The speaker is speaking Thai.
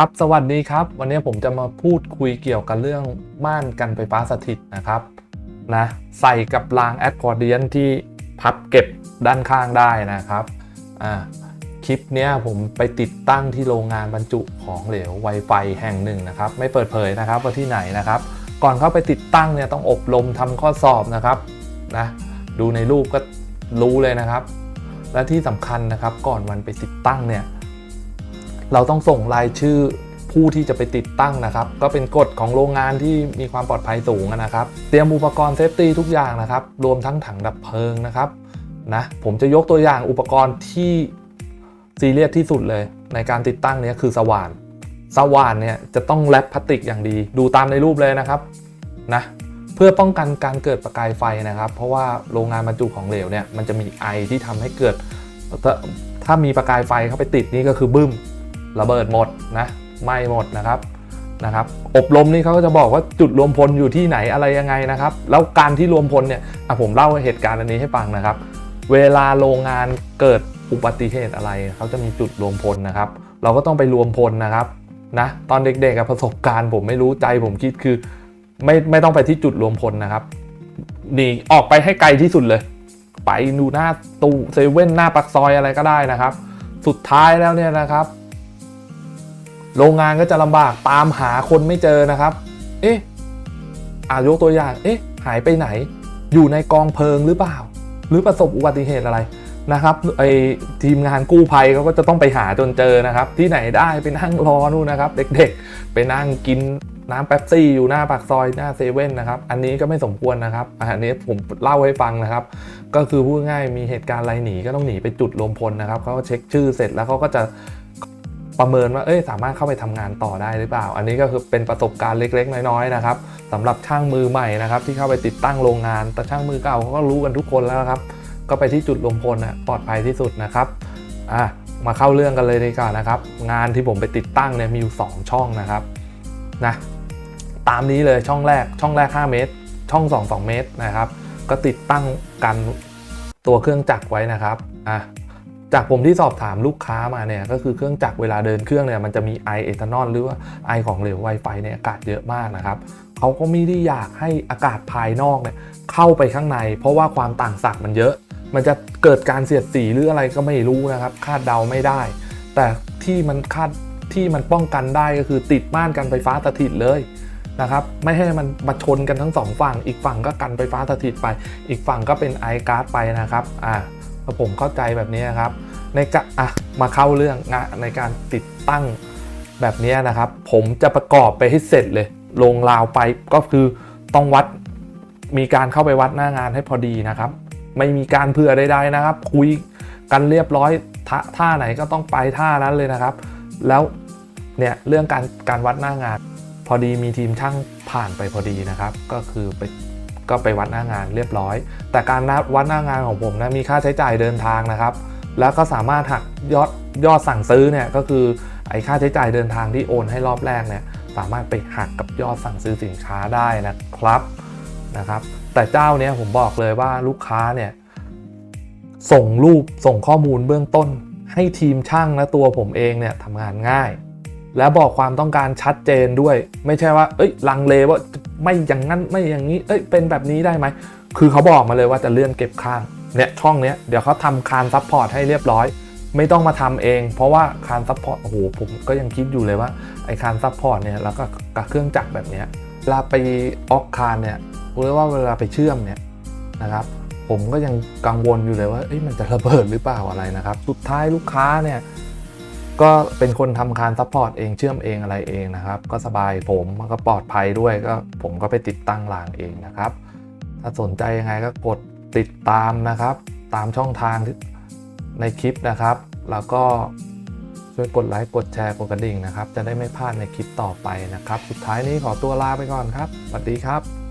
ครับสวัสดีครับ วันนี้ผมจะมาพูดคุยเกี่ยวกับเรื่องม่านกันไฟฟ้าสถิตนะครับนะใส่กับรางแอดคอร์เดียนที่พับเก็บด้านข้างได้นะครับอ่าคลิปนี้ผมไปติดตั้งที่โรงงานบรรจุของเหลว Wi-Fi แห่งหนึ่งนะครับ ไม่เปิดเผยนะครับว่าที่ไหนนะครับ ก่อนเข้าไปติดตั้งเนี่ยต้องอบรมทำข้อสอบนะครับนะดูในรูปก็รู้เลยนะครับ และที่สำคัญนะครับก่อนวันไปติดตั้งเนี่ย เราต้องส่งรายชื่อผู้ที่จะไปติดตั้งนะครับ ก็เป็นกฎของโรงงานที่มีความปลอดภัยสูงนะครับ เตรียมอุปกรณ์เซฟตี้ทุกอย่างนะครับ รวมทั้งถังดับเพลิงนะครับนะผมจะยกตัวอย่างอุปกรณ์ที่ซีเรียสที่สุดเลย ในการติดตั้งนี้คือสว่าน สว่านเนี่ยจะต้องแรปพลาสติกอย่างดี ดูตามในรูปเลยนะครับนะเพื่อป้องกันการเกิดประกายไฟนะครับ เพราะว่าโรงงานบรรจุของเหลวเนี่ยมันจะมีไอที่ทำให้เกิด ถ้ามีประกายไฟเข้าไปติดนี่ก็คือบึ้ม ระเบิดหมดนะไหม้หมดนะครับนะครับอบรมนี่เขาก็จะบอกว่าจุดรวมพลอยู่ที่ไหนอะไรยังไงนะครับ แล้วการที่รวมพลเนี่ยอะผมเล่าเหตุการณ์อันนี้ให้ฟังนะครับ เวลาโรงงานเกิดอุบัติเหตุอะไรเขาจะมีจุดรวมพลนะครับ เราก็ต้องไปรวมพลนะครับนะตอนเด็กๆประสบการณ์ผมไม่รู้ใจผมคิดคือ ไม่ไม่ต้องไปที่จุดรวมพลนะครับหนีออกไปให้ไกลที่สุดเลย ไปดูหน้าตู้เซเว่นหน้าปักซอยอะไรก็ได้นะครับ สุดท้ายแล้วเนี่ยนะครับ โรงงานก็จะลำบากตามหาคนไม่เจอนะครับ เอ๊ะอายกตัวอย่าง เอ๊ะ หายไปไหน อยู่ในกองเพลิงหรือเปล่า หรือประสบอุบัติเหตุอะไรนะครับ ไอทีมงานกู้ภัยเขาก็จะต้องไปหาจนเจอนะครับ ที่ไหนได้ไปนั่งรอนู่นนะครับ เด็กๆ ไปนั่งกินน้ำแป๊บซี่อยู่หน้าปากซอยหน้าเซเว่นนะครับ อันนี้ก็ไม่สมควรนะครับอันนี้ผมเล่าให้ฟังนะครับ ก็คือพูดง่ายมีเหตุการณ์อะไรหนีก็ต้องหนีไปจุดรวมพลนะครับเขาก็เช็คชื่อเสร็จแล้วเขาก็จะ ประเมินว่าเอ้ยสามารถเข้าไปทำงานต่อได้หรือเปล่า อันนี้ก็คือเป็นประสบการณ์เล็ก ๆ น้อยๆนะครับสำหรับช่างมือใหม่นะครับที่เข้าไปติดตั้งโรงงาน แต่ช่างมือเก่าเขาก็รู้กันทุกคนแล้วครับ ก็ไปที่จุดรวมพลนะปลอดภัยที่สุดนะครับอะมาเข้าเรื่องกันเลยดีกว่านะครับ งานที่ผมไปติดตั้งเนี่ยมีอยู่ 2 ช่องนะครับนะตามนี้เลยช่องแรกช่องแรก 5 เมตร ช่อง 2 2 เมตรนะครับ ก็ติดตั้งกันตัวเครื่องจักรไว้นะครับอะ จากผมที่สอบถามลูกค้ามาเนี่ยก็คือเครื่องจักรเวลาเดินเครื่องเนี่ยมันจะมีไอเอทานอลหรือว่าไอของเหลว Wi-Fi ในอากาศเยอะมากนะครับเขาก็ไม่ได้อยากให้อากาศภายนอกเนี่ยเข้าไปข้างใน เพราะว่าความต่างศักย์มันเยอะ มันจะเกิดการเสียดสีหรืออะไรก็ไม่รู้นะครับ คาดเดาไม่ได้ แต่ที่มันคาดที่มันป้องกันได้ก็คือติดม่านกันไฟฟ้าสถิตเลยนะครับไม่ให้มันมาชนกันทั้งสองฝั่ง อีกฝั่งก็กันไฟฟ้าสถิตไป อีกฝั่งก็เป็นไอการ์ดไปนะครับอ่า ผมเข้าใจแบบนี้นะครับ ในกะอะมาเข้าเรื่องงานในการติดตั้งแบบนี้นะครับ ผมจะประกอบไปให้เสร็จเลย ลงราวไปก็คือต้องวัดมีการเข้าไปวัดหน้างานให้พอดีนะครับ ไม่มีการเผื่อใดๆนะครับ คุยกันเรียบร้อยทท่าไหนก็ต้องไปท่านั้นเลยนะครับ แล้วเนี่ยเรื่องการการวัดหน้างาน พอดีมีทีมช่างผ่านไปพอดีนะครับ ก็คือไป ก็ไปวัดหน้างานเรียบร้อย แต่การนัดวัดหน้างานของผมนะมีค่าใช้จ่ายเดินทางนะครับ แล้วก็สามารถหักยอดยอดสั่งซื้อเนี่ยก็คือไอ้ค่าใช้จ่ายเดินทางที่โอนให้รอบแรกเนี่ยสามารถไปหักกับยอดสั่งซื้อสินค้าได้นะครับนะครับ แต่เจ้าเนี้ยผมบอกเลยว่าลูกค้าเนี่ยส่งรูปส่งข้อมูลเบื้องต้น ให้ทีมช่างและตัวผมเองเนี่ยทำงานง่าย และบอกความต้องการชัดเจนด้วย ไม่ใช่ว่า เอ้ยลังเลว่าไม่อย่างนั้นไม่อย่างนี้ เอ้ยเป็นแบบนี้ได้ไหม คือเขาบอกมาเลยว่าจะเลื่อนเก็บข้าง เนี่ยช่องเนี้ยเดี๋ยวเขาทำคานซับพอร์ตให้เรียบร้อย ไม่ต้องมาทำเอง เพราะว่าคานซับพอร์ต โอ้โหผมก็ยังคิดอยู่เลยว่าไอ้คานซับพอร์ตเนี่ยแล้วก็กับเครื่องจักรแบบเนี้ยเวลาไปออกคานเนี่ยหรือว่าเวลาไปเชื่อมเนี่ยนะครับ ผมก็ยังกังวลอยู่เลยว่าเอ้ยมันจะระเบิดหรือเปล่าอะไรนะครับ สุดท้ายลูกค้าเนี่ย ก็เป็นคนทำคานซัพพอร์ตเองเชื่อมเองอะไรเองนะครับ ก็สบายผมมันก็ปลอดภัยด้วยก็ผมก็ไปติดตั้งรางเองนะครับ ถ้าสนใจยังไงก็กดติดตามนะครับ ตามช่องทางในคลิปนะครับ แล้วก็ช่วยกดไลค์กดแชร์กดกระดิ่งนะครับ จะได้ไม่พลาดในคลิปต่อไปนะครับ สุดท้ายนี้ขอตัวลาไปก่อนครับสวัสดีครับ